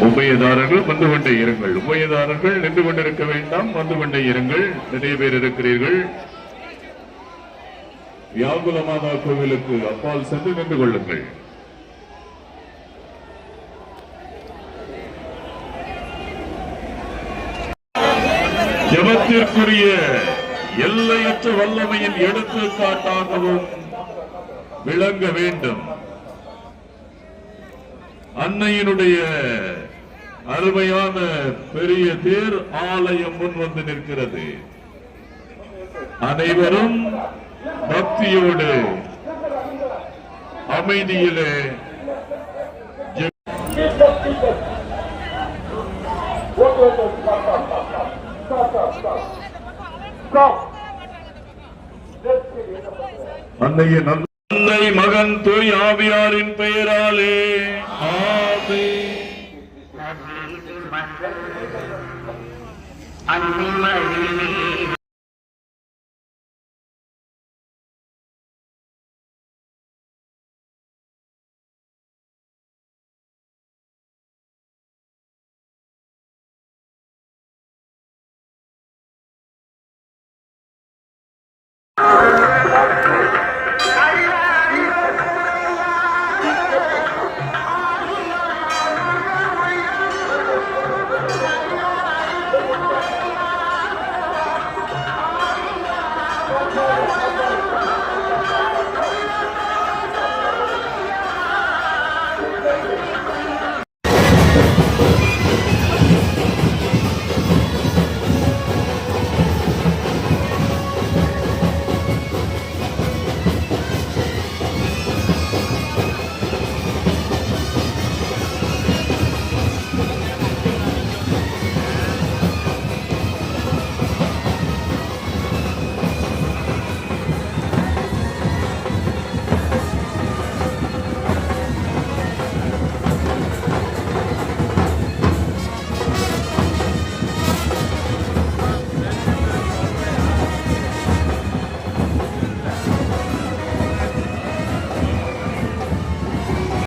உபயதாரர்கள் வந்து கொண்டே இருங்கள். உபயதாரர்கள் நின்று கொண்டிருக்க வேண்டாம். வந்து கொண்டே இருங்கள். நிறைய பேர் இருக்கிறீர்கள். வியாகுல மாதா கோவிலுக்கு அப்பால் சென்று நின்று கொள்ளுங்கள். ஜபத்திற்குரிய எல்லையற்ற வல்லமையின் எடுத்துக்காட்டாகவும் விளங்க வேண்டும். அன்னையினுடைய அருமையான பெரிய தேர் ஆலயம் முன் வந்து நிற்கிறது. அனைவரும் பக்தியோடு அமைதியிலே அன்னைய அன்னையின் மகன் தூய் ஆவியாரின் பெயராலே. ஆ عن ماله Oh.